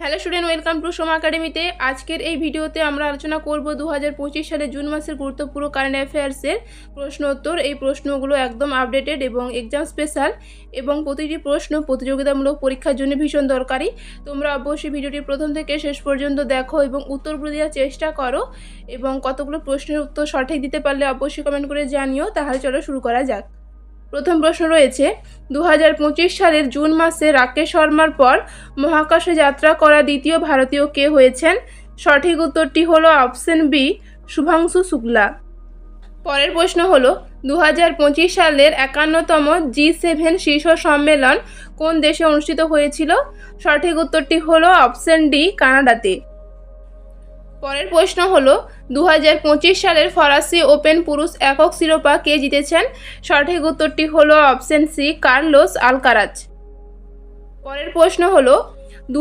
Hello student welcome to Soma একাডেমিতে আজকের এই ভিডিওতে আমরা আলোচনা করব দু হাজার পঁচিশ সালে জুন মাসের গুরুত্বপূর্ণ কারেন্ট অ্যাফেয়ার্সের প্রশ্ন উত্তর। এই প্রশ্নগুলো একদম আপডেটেড এবং এক্সাম স্পেশাল এবং প্রতিটি প্রশ্ন প্রতিযোগিতামূলক পরীক্ষার জন্য ভীষণ দরকারি। তোমরা অবশ্যই ভিডিওটি প্রথম থেকে শেষ পর্যন্ত দেখো এবং উত্তরগুলো দেওয়ার চেষ্টা করো এবং কতগুলো প্রশ্নের উত্তর সঠিক দিতে পারলে অবশ্যই কমেন্ট করে জানিও। তাহলে চলো শুরু করা যাক। প্রথম প্রশ্ন রয়েছে দু হাজার পঁচিশ সালের জুন মাসে রাকেশ শর্মার পর মহাকাশে যাত্রা করা দ্বিতীয় ভারতীয় কে হয়েছেন? সঠিক উত্তরটি হলো অপশন বি, শুভাংশু শুক্লা। পরের প্রশ্ন হলো দু হাজার পঁচিশ সালের একান্নতম জি সেভেন শীর্ষ সম্মেলন কোন দেশে অনুষ্ঠিত হয়েছিল? সঠিক উত্তরটি হলো অপশন ডি, কানাডাতে। পরের প্রশ্ন হলো দু হাজার পঁচিশ সালের ফরাসি ওপেন পুরুষ একক শিরোপা কে জিতেছেন? সঠিক উত্তরটি হলো অপশন সি, কার্লোস আলকারাজ পরের প্রশ্ন হলো দু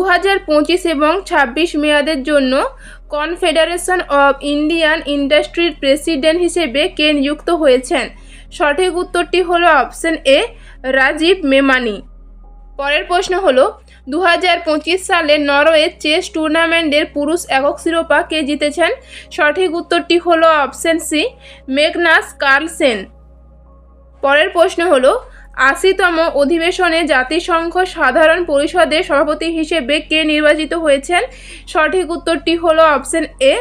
এবং ছাব্বিশ মেয়াদের জন্য কনফেডারেশন অব ইন্ডিয়ান ইন্ডাস্ট্রির প্রেসিডেন্ট হিসেবে কে নিযুক্ত হয়েছেন? সঠিক উত্তরটি হলো অপশন এ, রাজীব মেমানি। পরের প্রশ্ন হলো দু হাজার পঁচিশ সালে নরওয়ে চেস টুর্নামেন্টের পুরুষ একক শিরোপা কে জিতেছেন? সঠিক উত্তরটি হলো অপশন সি মেগনাস কার্লসেন। পরের প্রশ্ন হলো, আশিতম অধিবেশনে জাতিসংঘ সাধারণ পরিষদের সভাপতি হিসেবে কে নির্বাচিত হয়েছেন? সঠিক উত্তরটি হলো অপশন এ,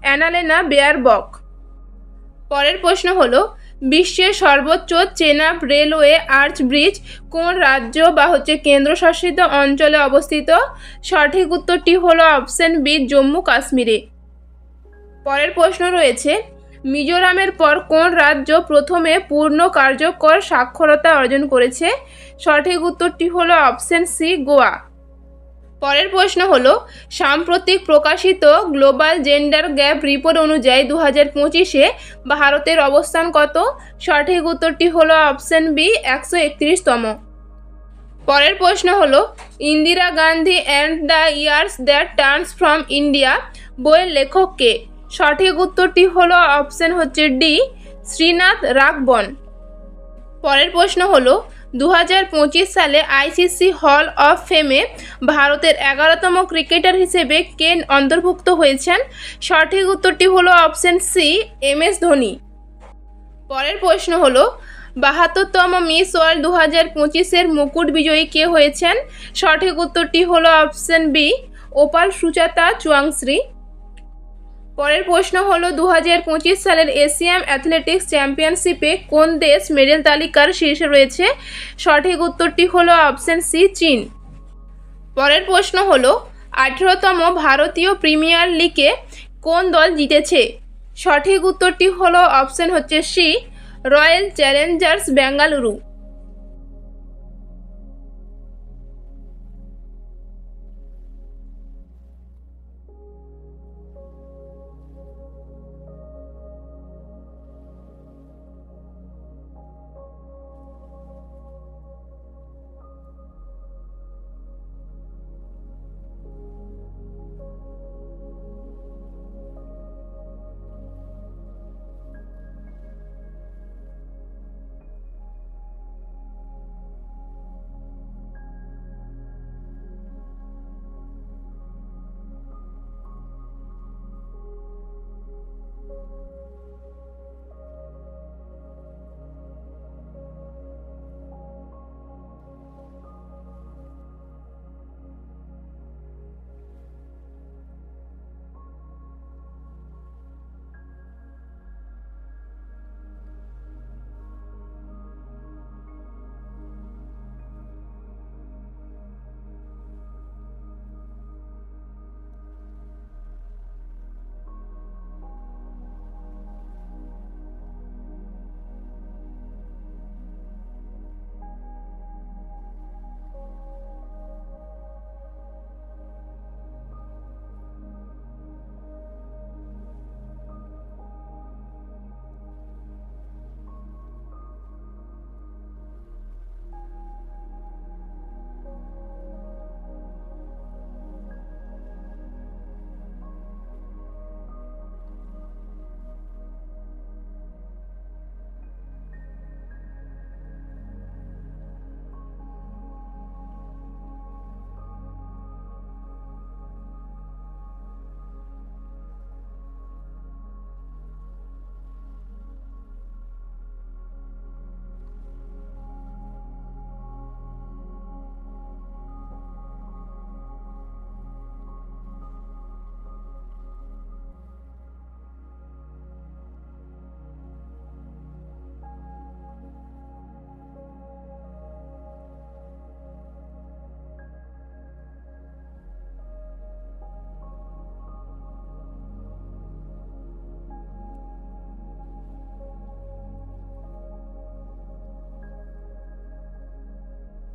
অ্যানালেনা বেয়ারবক। পরের প্রশ্ন হলো বিশ্বের সর্বোচ্চ চেনাব রেলওয়ে আর্চ ব্রিজ কোন রাজ্য বা হচ্ছে কেন্দ্রশাসিত অঞ্চলে অবস্থিত? সঠিক উত্তরটি হলো অপশন বি, জম্মু কাশ্মীরে। পরের প্রশ্ন রয়েছে, মিজোরামের পর কোন রাজ্য প্রথমে পূর্ণ কার্যকর সাক্ষরতা অর্জন করেছে? সঠিক উত্তরটি হলো অপশন সি, গোয়া। পরের প্রশ্ন হল, সাম্প্রতিক প্রকাশিত গ্লোবাল জেন্ডার গ্যাপ রিপোর্ট অনুযায়ী দু হাজার পঁচিশে ভারতের অবস্থান কত? সঠিক উত্তরটি হলো অপশন বি, একশো একত্রিশতম। পরের প্রশ্ন হল, Indira Gandhi and the years that turns from India বইয়ের লেখক কে? সঠিক উত্তরটি হলো অপশন হচ্ছে ডি, শ্রীনাথ রাগবন পরের প্রশ্ন হলো দু হাজার পঁচিশ সালে আইসিসি হল অফ ফেমে ভারতের এগারোতম ক্রিকেটার হিসেবে কে অন্তর্ভুক্ত হয়েছেন? সঠিক উত্তরটি হলো option C, M S Dhoni. পরের প্রশ্ন হলো, বাহাত্তরতম মিস ওয়ার্ল্ড দু হাজার পঁচিশের মুকুট বিজয়ী কে হয়েছেন? সঠিক উত্তরটি হলো option B, Opal Suchata Chuangsri পরের প্রশ্ন হলো দু হাজার পঁচিশ সালের এশিয়ান অ্যাথলেটিক্স চ্যাম্পিয়নশিপে কোন দেশ মেডেল তালিকার শীর্ষে রয়েছে? সঠিক উত্তরটি হলো অপশন সি, চীন। পরের প্রশ্ন হলো, আঠেরোতম ভারতীয় প্রিমিয়ার লিগে কোন দল জিতেছে? সঠিক উত্তরটি হলো অপশন হচ্ছে সি, রয়্যাল চ্যালেঞ্জার্স বেঙ্গালুরু।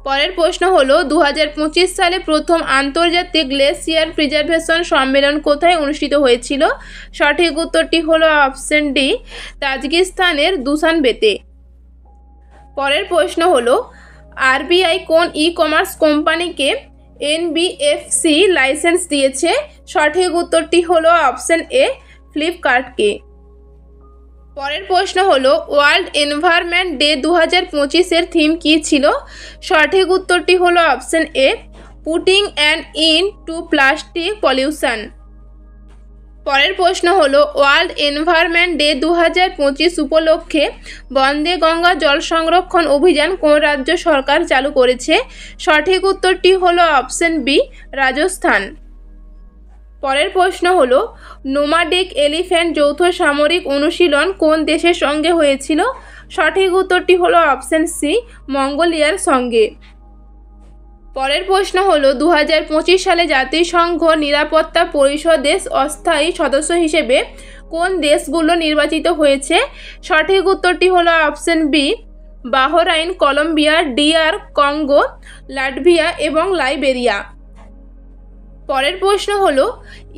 পরের প্রশ্ন হলো দু হাজার পঁচিশ সালে প্রথম আন্তর্জাতিক গ্লেসিয়ার প্রিজার্ভেশন সম্মেলন কোথায় অনুষ্ঠিত হয়েছিল? সঠিক উত্তরটি হলো অপশন ডি, তাজিকিস্তানের দুসানবেতে পরের প্রশ্ন হলো, আরবিআই কোন ই কমার্স কোম্পানিকে এনবিএফসি লাইসেন্স দিয়েছে? সঠিক উত্তরটি হলো অপশন এ, ফ্লিপকার্টকে। পরের প্রশ্ন হলো ওয়ার্ল্ড এনভায়রনমেন্ট ডে দু হাজার পঁচিশের থিম কী ছিল? সঠিক উত্তরটি হলো option A putting and in to plastic pollution পরের প্রশ্ন হলো ওয়ার্ল্ড এনভায়রনমেন্ট ডে দু হাজার পঁচিশ উপলক্ষে বন্দে গঙ্গা জল সংরক্ষণ অভিযান কোন রাজ্য সরকার চালু করেছে? সঠিক উত্তরটি হলো অপশন বি রাজস্থান। পরের প্রশ্ন হল, নোমাডিক এলিফ্যান্ট যৌথ সামরিক অনুশীলন কোন দেশের সঙ্গে হয়েছিল? সঠিক উত্তরটি হলো অপশন সি, মঙ্গোলিয়ার সঙ্গে। পরের প্রশ্ন হলো দু সালে জাতিসংঘ নিরাপত্তা পরিষদের অস্থায়ী সদস্য হিসেবে কোন দেশগুলো নির্বাচিত হয়েছে? সঠিক উত্তরটি হলো option B, Bahrain, Colombia DR Congo, Latvia এবং লাইবেরিয়া। পরের প্রশ্ন হলো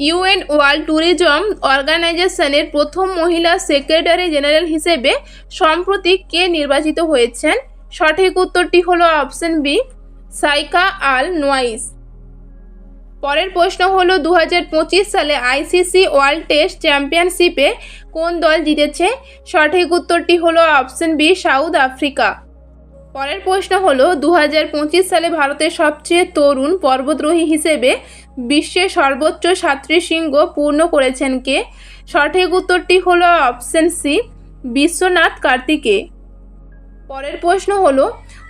ইউএন ওয়ার্ল্ড ট্যুরিজম অর্গানাইজেশনের প্রথম মহিলা সেক্রেটারি জেনারেল হিসেবে সম্প্রতি কে নির্বাচিত হয়েছেন? সঠিক উত্তরটি হল অপশন বি সাইকা আল নোয়াইস। পরের প্রশ্ন হলো দু সালে আইসিসি ওয়ার্ল্ড টেস্ট চ্যাম্পিয়নশিপে কোন দল জিতেছে? সঠিক উত্তরটি হলো অপশন বি সাউথ আফ্রিকা। পরের প্রশ্ন হলো দু হাজার পঁচিশ সালে ভারতের সবচেয়ে তরুণ পর্বতরোহী হিসেবে বিশ্বের সর্বোচ্চ সাতটি শৃঙ্গ পূর্ণ করেছেন কে? সঠিক উত্তরটি হলো অপশন সি বিশ্বনাথ কার্তিকে। পরের প্রশ্ন হলো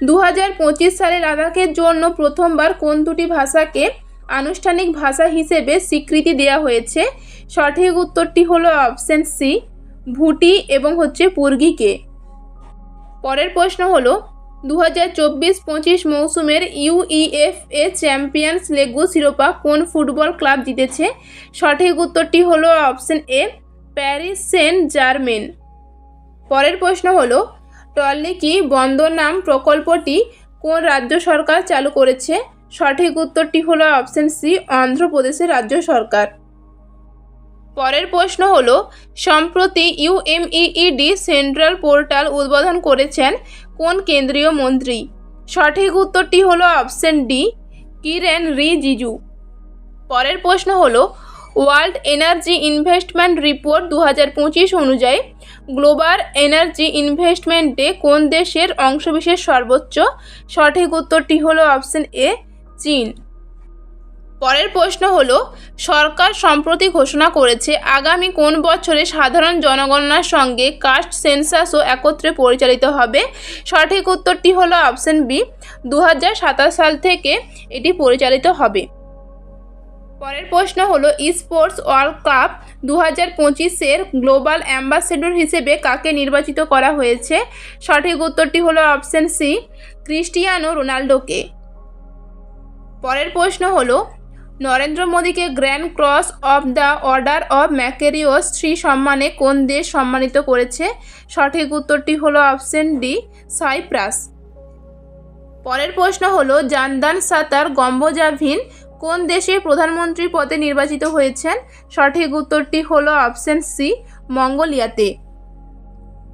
দু হাজার পঁচিশ সালে লাদাখের জন্য প্রথমবার কোন দুটি ভাষাকে আনুষ্ঠানিক ভাষা হিসেবে স্বীকৃতি দেওয়া হয়েছে? সঠিক উত্তরটি হলো অপশন সি ভুটি এবং হচ্ছে পুর্গিকে। পরের প্রশ্ন হলো দু হাজার চব্বিশ পঁচিশ মৌসুমের ইউইএফএ চ্যাম্পিয়ন্স লেগু শিরোপা কোন ফুটবল ক্লাব জিতেছে? সঠিক উত্তরটি হলো option A, Paris Saint Germain পরের প্রশ্ন হলো টলিকি বন্দর নাম প্রকল্পটি কোন রাজ্য সরকার চালু করেছে? সঠিক উত্তরটি হলো অপশন সি, অন্ধ্রপ্রদেশের রাজ্য সরকার। পরের প্রশ্ন হলো, সম্প্রতি ইউএমইইডি সেন্ট্রাল পোর্টাল উদ্বোধন করেছেন কোন কেন্দ্রীয় মন্ত্রী? সঠিক উত্তরটি হলো অপশন ডি, কিরেন রিজিজু। পরের প্রশ্ন হলো, ওয়ার্ল্ড এনার্জি ইনভেস্টমেন্ট রিপোর্ট দু হাজার পঁচিশ অনুযায়ী গ্লোবাল এনার্জি ইনভেস্টমেন্টে কোন দেশের অংশবিশেষ সর্বোচ্চ? সঠিক উত্তরটি হলো অপশন এ, চীন। পরের প্রশ্ন হলো, সরকার সম্প্রতি ঘোষণা করেছে আগামী কোন বছরে সাধারণ জনগণনার সঙ্গে কাস্ট সেন্সাসও একত্রে পরিচালিত হবে? সঠিক উত্তরটি হলো অপশন বি দু হাজার সাতাশ সাল থেকে এটি পরিচালিত হবে। পরের প্রশ্ন হলো স্পোর্টস ওয়ার্ল্ড কাপ দু হাজার পঁচিশের গ্লোবাল অ্যাম্বাসেডর হিসেবে কাকে নির্বাচিত করা হয়েছে? সঠিক উত্তরটি হলো অপশন সি ক্রিস্টিয়ানো রোনাল্ডোকে পরের প্রশ্ন হলো নরেন্দ্র মোদীকে grand cross of the order of Makarios three সম্মানে কোন দেশ সম্মানিত করেছে? সঠিক উত্তরটি হলো অপশন ডি, সাইপ্রাস। পরের প্রশ্ন হলো, জানদান সাতার গম্বজাভিন কোন দেশের প্রধানমন্ত্রী পদে নির্বাচিত হয়েছেন? সঠিক উত্তরটি হলো অপশন সি, মঙ্গোলিয়াতে।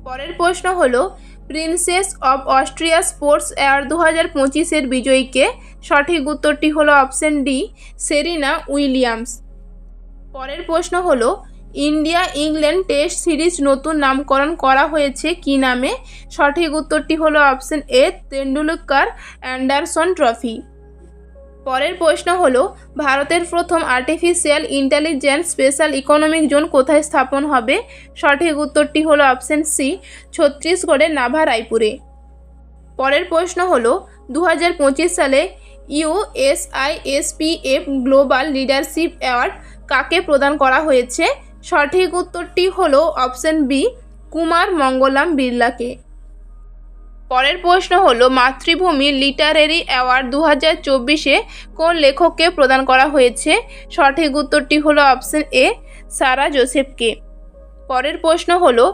পরের প্রশ্ন হলো princess of Austria sports award দু হাজার পঁচিশের বিজয়ীকে সঠিক উত্তরটি হল অপশন ডি সেরিনা উইলিয়ামস পরের প্রশ্ন হলো ইন্ডিয়া ইংল্যান্ড টেস্ট সিরিজ নতুন নামকরণ করা হয়েছে কি নামে? সঠিক উত্তরটি হলো option A Tendulkar Anderson trophy পরের প্রশ্ন হলো, ভারতের প্রথম artificial intelligence special economic zone কোথায় স্থাপন হবে? সঠিক উত্তরটি হলো অপশন সি ছত্তিশগড়ের নাভা রায়পুরে। পরের প্রশ্ন হলো দু হাজার পঁচিশ সালে ইউএসআইএসপিএফ গ্লোবাল লিডারশিপ অ্যাওয়ার্ড কাকে প্রদান করা হয়েছে? সঠিক উত্তরটি হলো অপশন বি কুমার মঙ্গলাম বিড়লাকে পরের প্রশ্ন হলো, মাতৃভূমি লিটারেরি অ্যাওয়ার্ড দু হাজার চব্বিশে কোন লেখককে প্রদান করা হয়েছে? সঠিক উত্তরটি হলো অপশন এ, সারা জোসেফকে। পরের প্রশ্ন হলো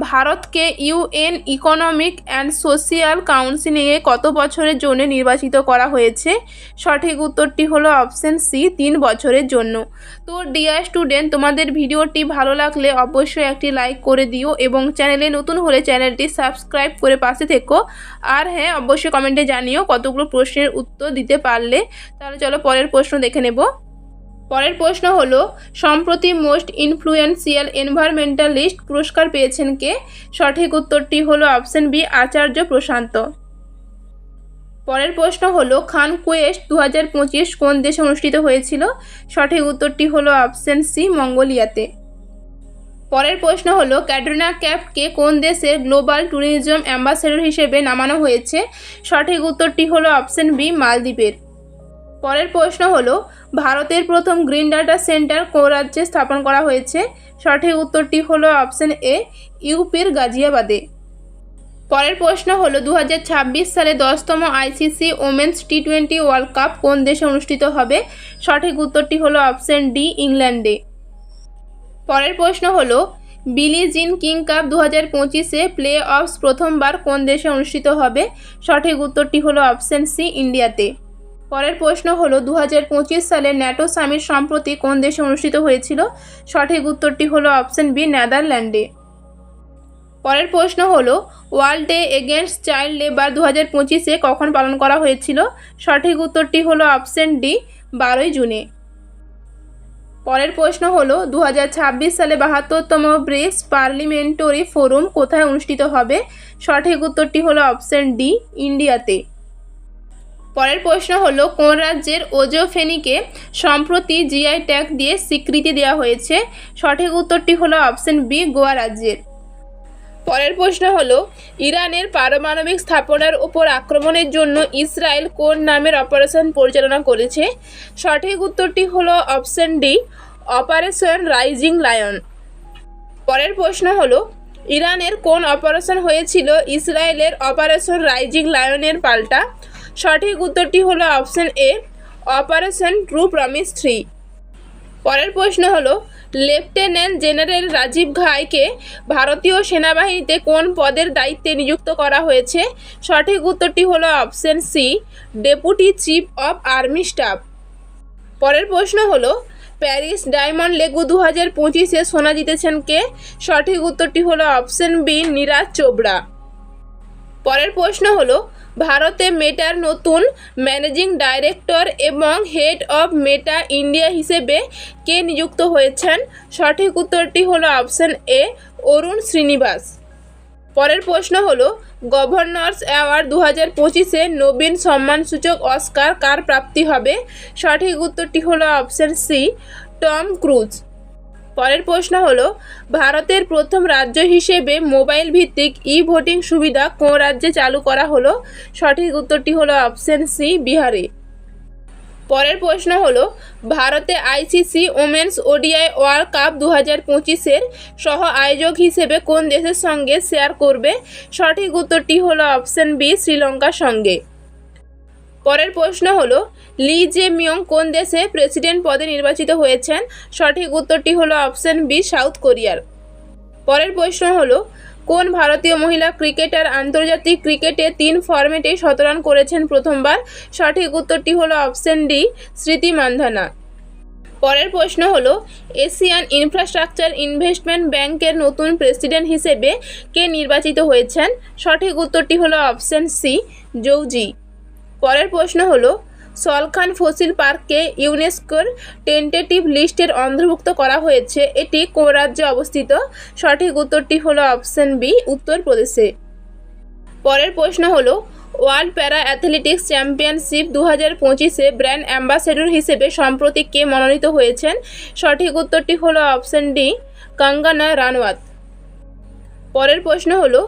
ভারতকে ইউএন ইকোনমিক অ্যান্ড সোশিয়াল কাউন্সিলিংয়ে কত বছরের জন্য নির্বাচিত করা হয়েছে? সঠিক উত্তরটি হলো অপশন সি, তিন বছরের জন্য। তো, ডিয়ার স্টুডেন্ট, তোমাদের ভিডিওটি ভালো লাগলে অবশ্যই একটি লাইক করে দিও এবং চ্যানেলে নতুন হলে চ্যানেলটি সাবস্ক্রাইব করে পাশে থেকো। আর হ্যাঁ অবশ্যই কমেন্টে জানিও কতগুলো প্রশ্নের উত্তর দিতে পারলে। তাহলে চলো পরের প্রশ্ন দেখে নেব। পরের প্রশ্ন হলো, সম্প্রতি মোস্ট ইনফ্লুয়েন্সিয়াল এনভায়রনমেন্টালিস্ট পুরস্কার পেয়েছেন কে? সঠিক উত্তরটি হলো অপশন বি, আচার্য প্রশান্ত। পরের প্রশ্ন হলো, খান কুয়েস্ট দু কোন দেশে অনুষ্ঠিত হয়েছিল? সঠিক উত্তরটি হলো অপশন সি, মঙ্গোলিয়াতে। পরের প্রশ্ন হলো, ক্যাটরিনা ক্যাফকে কোন দেশের গ্লোবাল ট্যুরিজম অ্যাম্বাসেডর হিসেবে নামানো হয়েছে? সঠিক উত্তরটি হলো অপশন বি, মালদ্বীপের। পরের প্রশ্ন হলো, ভারতের প্রথম গ্রিন ডাটা সেন্টার কোন রাজ্যে স্থাপন করা হয়েছে? সঠিক উত্তরটি হলো অপশন এ, ইউপির গাজিয়াবাদে। পরের প্রশ্ন হলো দু হাজার ছাব্বিশ সালে দশতম ICC women's T twenty world cup কোন দেশে অনুষ্ঠিত হবে? সঠিক উত্তরটি হলো অপশন ডি, ইংল্যান্ডে। পরের প্রশ্ন হলো, বিলি জিন কিং কাপ দু হাজার পঁচিশে প্লে অফস প্রথমবার কোন দেশে অনুষ্ঠিত হবে? সঠিক উত্তরটি হলো অপশন সি, ইন্ডিয়াতে। পরের প্রশ্ন হলো দু হাজার পঁচিশ সালে ন্যাটো সামিট সম্প্রতি কোন দেশে অনুষ্ঠিত হয়েছিল? সঠিক উত্তরটি হলো অপশন বি, নেদারল্যান্ডে। পরের প্রশ্ন হলো, world day against child labour দু হাজার পঁচিশে কখন পালন করা হয়েছিল? সঠিক উত্তরটি হলো অপশন ডি, বারোই জুনে। পরের প্রশ্ন হলো দু হাজার ছাব্বিশ সালে বাহাত্তরতম ব্রিক্স পার্লিমেন্টারি ফোরাম কোথায় অনুষ্ঠিত হবে? সঠিক উত্তরটি হলো অপশন ডি, ইন্ডিয়াতে। পরের প্রশ্ন হলো, কোন রাজ্যের ওজোফেনিকে সম্প্রতি জিআই ট্যাগ দিয়ে স্বীকৃতি দেওয়া হয়েছে? সঠিক উত্তরটি হলো অপশন বি, গোয়া রাজ্যের। পরের প্রশ্ন হলো, ইরানের পারমাণবিক স্থাপনার উপর আক্রমণের জন্য ইসরায়েল কোন নামের অপারেশন পরিচালনা করেছে? সঠিক উত্তরটি হলো option D, operation rising lion. পরের প্রশ্ন হলো, ইরানের কোন অপারেশন হয়েছিল ইসরায়েলের অপারেশন রাইজিং লায়নের পাল্টা? সঠিক উত্তরটি হলো option A, operation true promise three. পরের প্রশ্ন হলো, লেফটেন্যান্ট জেনারেল রাজীব ঘাইকে ভারতীয় সেনাবাহিনীতে কোন পদের দায়িত্বে নিযুক্ত করা হয়েছে? সঠিক উত্তরটি হলো option C, deputy chief of army staff. পরের প্রশ্ন হলো, প্যারিস ডায়মন্ড লেগু দু হাজার পঁচিশে সোনা জিতেছেন কে? সঠিক উত্তরটি হলো অপশন বি, নীরাজ চোপড়া। পরের প্রশ্ন হলো ভারতে মেটার নতুন ম্যানেজিং ডাইরেক্টর এবং হেড অফ মেটা ইন্ডিয়া হিসেবে কে নিযুক্ত হয়েছেন? সঠিক উত্তরটি হলো অপশন এ, অরুণ শ্রীনিবাস। পরের প্রশ্ন হলো, গভর্নর্স অ্যাওয়ার্ড দু হাজার পঁচিশে নবীন সম্মানসূচক অস্কার কার প্রাপ্তি হবে? সঠিক উত্তরটি হলো অপশন সি, টম ক্রুজ। পরের প্রশ্ন হলো, ভারতের প্রথম রাজ্য হিসেবে মোবাইল ভিত্তিক ই ভোটিং সুবিধা কোন রাজ্যে চালু করা হলো? সঠিক উত্তরটি হলো অপশন সি, বিহারে। পরের প্রশ্ন হলো, ভারতে ICC women's ODI world cup দু হাজার পঁচিশের সহ আয়োজক হিসেবে কোন দেশের সঙ্গে শেয়ার করবে? সঠিক উত্তরটি হলো অপশন বি, শ্রীলঙ্কার সঙ্গে। পরের প্রশ্ন হলো লি জে মিয়ং কোন দেশে প্রেসিডেন্ট পদে নির্বাচিত হয়েছেন? সঠিক উত্তরটি হলো অপশন বি, সাউথ কোরিয়ার। পরের প্রশ্ন হলো, কোন ভারতীয় মহিলা ক্রিকেটার আন্তর্জাতিক ক্রিকেটে তিন ফরম্যাটে শতরান করেছেন প্রথমবার? সঠিক উত্তরটি হলো অপশন ডি, স্মৃতি মান্ধানা। পরের প্রশ্ন হল, এশিয়ান ইনফ্রাস্ট্রাকচার ইনভেস্টমেন্ট ব্যাংকের নতুন প্রেসিডেন্ট হিসেবে কে নির্বাচিত হয়েছেন? সঠিক উত্তরটি হলো অপশন সি, জৌজি। পরের প্রশ্ন হলো সলখান ফসিল পার্ককে ইউনেস্কোর টেন্টেটিভ লিস্টের অন্তর্ভুক্ত করা হয়েছে। এটি কোন রাজ্যে অবস্থিত? সঠিক উত্তরটি হলো অপশন বি উত্তরপ্রদেশে পরের প্রশ্ন হলো, ওয়ার্ল্ড প্যারা অ্যাথলেটিক্স চ্যাম্পিয়নশিপ দু হাজার পঁচিশে ব্র্যান্ড অ্যাম্বাসেডর হিসেবে সম্প্রতি কে মনোনীত হয়েছেন? সঠিক উত্তরটি হলো অপশন ডি কঙ্গনা রানওয়াত। পরের প্রশ্ন হলো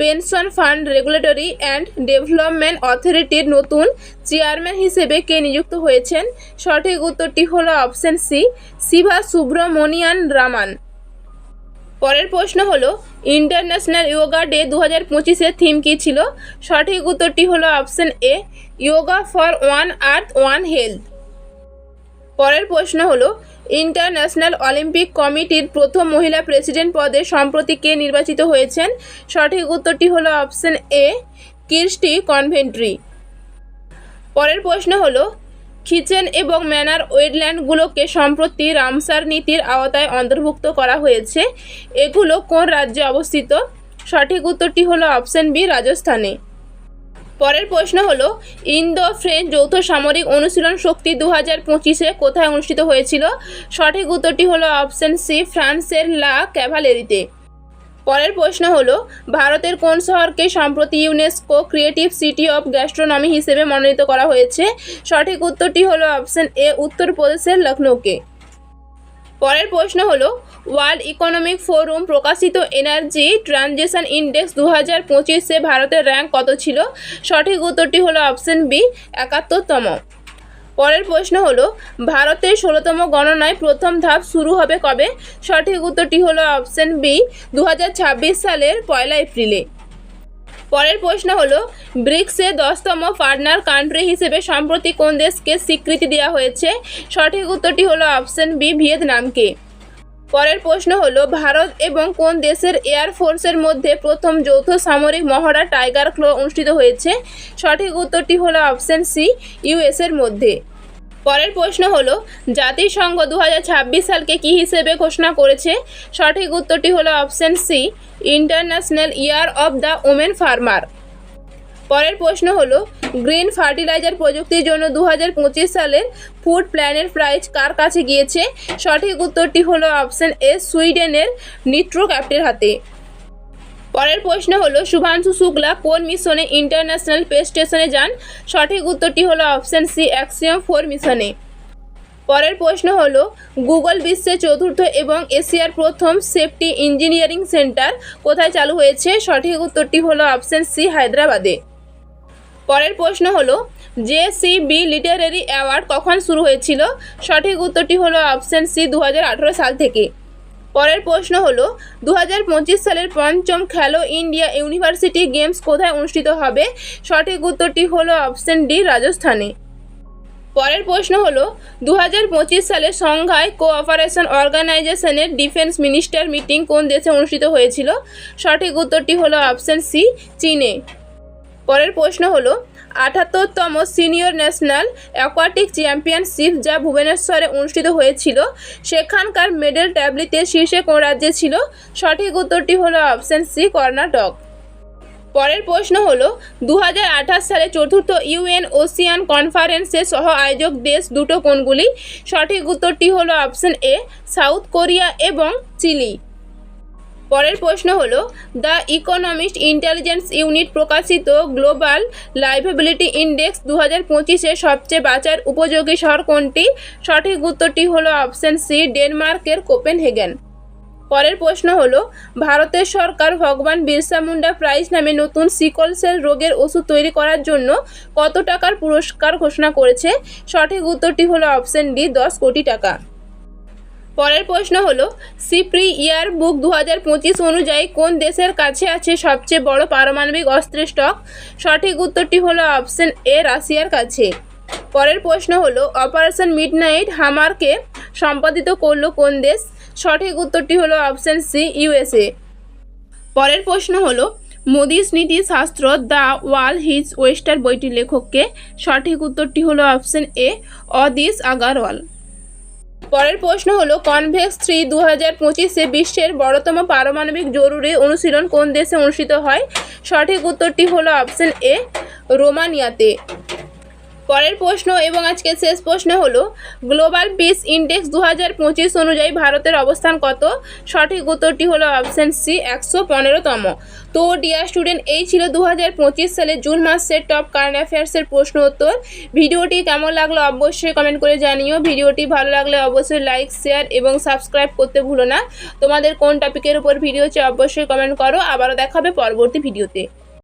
pension fund regulatory and development অথরিটির নতুন চেয়ারম্যান হিসেবে কে নিযুক্ত হয়েছেন? সঠিক উত্তরটি হল অপশন সি, শিবা সুব্রমণিয়ান রামান। পরের প্রশ্ন হলো, ইন্টারন্যাশনাল ইয়োগা ডে দু হাজার পঁচিশের থিম কী ছিল? সঠিক উত্তরটি হলো option A, yoga for one earth, one health. পরের প্রশ্ন হলো ইন্টারন্যাশনাল অলিম্পিক কমিটির প্রথম মহিলা প্রেসিডেন্ট পদে সম্প্রতি কে নির্বাচিত হয়েছেন? সঠিক উত্তরটি হলো অপশন এ, কিরস্টি কনভেন্ট্রি। পরের প্রশ্ন হলো কিচেন এবং ম্যানার ওয়েটল্যান্ডগুলোকে সম্প্রতি রামসার নীতির আওতায় অন্তর্ভুক্ত করা হয়েছে। এগুলো কোন রাজ্যে অবস্থিত? সঠিক উত্তরটি হলো অপশন বি, রাজস্থানে। পরের প্রশ্ন হলো ইন্দো ফ্রেঞ্চ যৌথ সামরিক অনুশীলন শক্তি দু হাজার পঁচিশে কোথায় অনুষ্ঠিত হয়েছিল? সঠিক উত্তরটি হলো অপশন সি, ফ্রান্সের লা ক্যাভালেরিতে। পরের প্রশ্ন হলো, ভারতের কোন শহরকে সম্প্রতি UNESCO creative city of gastronomy হিসেবে মনোনীত করা হয়েছে? সঠিক উত্তরটি হলো অপশন এ, উত্তরপ্রদেশের লখনৌকে পরের প্রশ্ন হলো ওয়ার্ল্ড ইকোনমিক ফোরাম প্রকাশিত এনার্জি ট্রানজেকশন ইন্ডেক্স দু হাজার পঁচিশে ভারতের র্যাঙ্ক কত ছিল? সঠিক উত্তরটি হলো অপশন বি, একাত্তরতম। পরের প্রশ্ন হলো, ভারতের ষোলোতম গণনায় প্রথম ধাপ শুরু হবে কবে? সঠিক উত্তরটি হলো অপশন বি দু হাজার ছাব্বিশ সালের পয়লা এপ্রিলে। পরের প্রশ্ন হলো, ব্রিক্সে দশতম পার্টনার কান্ট্রি হিসেবে সম্প্রতি কোন দেশকে স্বীকৃতি দেওয়া হয়েছে? সঠিক উত্তরটি হলো অপশন বি, ভিয়েতনামকে। পরের প্রশ্ন হলো, ভারত এবং কোন দেশের এয়ার ফোর্সের মধ্যে প্রথম যৌথ সামরিক মহড়া টাইগার ক্লো অনুষ্ঠিত হয়েছে? সঠিক উত্তরটি হলো অপশন সি ইউএসের মধ্যে। পরের প্রশ্ন হলো, জাতিসংঘ দু হাজার ছাব্বিশ সালকে কী হিসেবে ঘোষণা করেছে? সঠিক উত্তরটি হলো option C international year of the women farmer পরের প্রশ্ন হলো, গ্রিন ফার্টিলাইজার প্রযুক্তির জন্য দু হাজার পঁচিশ সালের ফুড প্ল্যানের প্রাইজ কার কাছে গিয়েছে? সঠিক উত্তরটি হলো অপশন এ, সুইডেনের নিট্রো ক্যাপ্টের হাতে। পরের প্রশ্ন হলো, শুভাংশু শুক্লা কোন মিশনে ইন্টারন্যাশনাল স্পেস স্টেশনে যান? সঠিক উত্তরটি হলো অপশন সি, অ্যাক্সিয়াম ফোর মিশনে। পরের প্রশ্ন হলো, গুগল বিশ্বের চতুর্থ এবং এশিয়ার প্রথম সেফটি ইঞ্জিনিয়ারিং সেন্টার কোথায় চালু হয়েছে? সঠিক উত্তরটি হলো অপশন সি, হায়দ্রাবাদে। পরের প্রশ্ন হলো, J C B literary award কখন শুরু হয়েছিল? সঠিক উত্তরটি হলো অপশন সি দু হাজার আঠেরো সাল থেকে। পরের প্রশ্ন হলো দু হাজার পঁচিশ সালের পঞ্চম খেলো ইন্ডিয়া ইউনিভার্সিটি গেমস কোথায় অনুষ্ঠিত হবে? সঠিক উত্তরটি হলো অপশন ডি রাজস্থানে। পরের প্রশ্ন হলো দু হাজার পঁচিশ সালে সংঘাই কোঅপারেশন অর্গানাইজেশনের ডিফেন্স মিনিস্টার মিটিং কোন দেশে অনুষ্ঠিত হয়েছিল? সঠিক উত্তরটি হলো অপশন সি চীনে। পরের প্রশ্ন হলো আটাত্তরতম সিনিয়র ন্যাশনাল অ্যাকোয়াটিক চ্যাম্পিয়নশিপ যা ভুবনেশ্বরে অনুষ্ঠিত হয়েছিল, সেখানকার মেডেল ট্যাবলিতে শীর্ষে কোন রাজ্যে ছিল? সঠিক উত্তরটি হলো অপশন সি, কর্ণাটক। পরের প্রশ্ন হলো দু সালে চতুর্থ ইউএন ওসিয়ান কনফারেন্সের সহ আয়োজক দেশ দুটো কোনগুলি? সঠিক উত্তরটি হলো অপশন এ, সাউথ কোরিয়া এবং চিলি। পরের প্রশ্ন হলো, দ্য ইকোনমিস্ট ইন্টেলিজেন্স ইউনিট প্রকাশিত গ্লোবাল লাইভেবিলিটি ইন্ডেক্স দু হাজার পঁচিশে সবচেয়ে বাঁচার উপযোগী শহর কোনটি? সঠিক উত্তরটি হলো অপশন সি, ডেনমার্কের কোপেনহেগেন। পরের প্রশ্ন হলো, ভারতের সরকার ভগবান বিরসা মুন্ডা প্রাইজ নামে নতুন সিকল সেল রোগের ওষুধ তৈরি করার জন্য কত টাকার পুরস্কার ঘোষণা করেছে? সঠিক উত্তরটি হলো অপশন ডি, দশ কোটি টাকা। পরের প্রশ্ন হলো, সিপ্রি ইয়ার বুক দু হাজার পঁচিশ অনুযায়ী কোন দেশের কাছে আছে সবচেয়ে বড় পারমাণবিক অস্ত্রের স্টক? সঠিক উত্তরটি হলো অপশন এ, রাশিয়ার কাছে। পরের প্রশ্ন হলো, অপারেশন মিডনাইট হামারকে সম্পাদিত করল কোন দেশ? সঠিক উত্তরটি হলো অপশন সি, ইউএসএ। পরের প্রশ্ন হলো মোদিস নীতি শাস্ত্র দ্য ওয়াল হিজ ওয়েস্টার বইটির লেখককে সঠিক উত্তরটি হলো অপশন এ অদিস আগারওয়াল। পরের প্রশ্ন হলো কনভেক্স থ্রি দু হাজার পঁচিশে বিশ্বের বড়তম পারমাণবিক জরুরি অনুশীলন কোন দেশে অনুষ্ঠিত হয়? সঠিক উত্তরটি হলো অপশন এ রোমানিয়াতে। পরের প্রশ্ন এবং আজকে শেষ প্রশ্ন হলো গ্লোবাল পিস ইন্ডেক্স দু হাজার পঁচিশ অনুযায়ী ভারতের অবস্থান কত? সঠিক উত্তরটি হলো অপশন সি একশো পনেরোতম। তো ডিয়ার স্টুডেন্ট এই ছিল দু হাজার পঁচিশ সালে জুন মাসের টপ কারেন্ট অ্যাফেয়ার্সের প্রশ্ন উত্তর। ভিডিওটি কেমন লাগল অবশ্যই কমেন্ট করে জানিও। ভিডিওটি ভালো লাগলে অবশ্যই লাইক শেয়ার এবং সাবস্ক্রাইব করতে ভুলো না। তোমাদের কোন টপিকের উপর ভিডিও চাই অবশ্যই কমেন্ট করো। আবারও দেখাবে পরবর্তী ভিডিওতে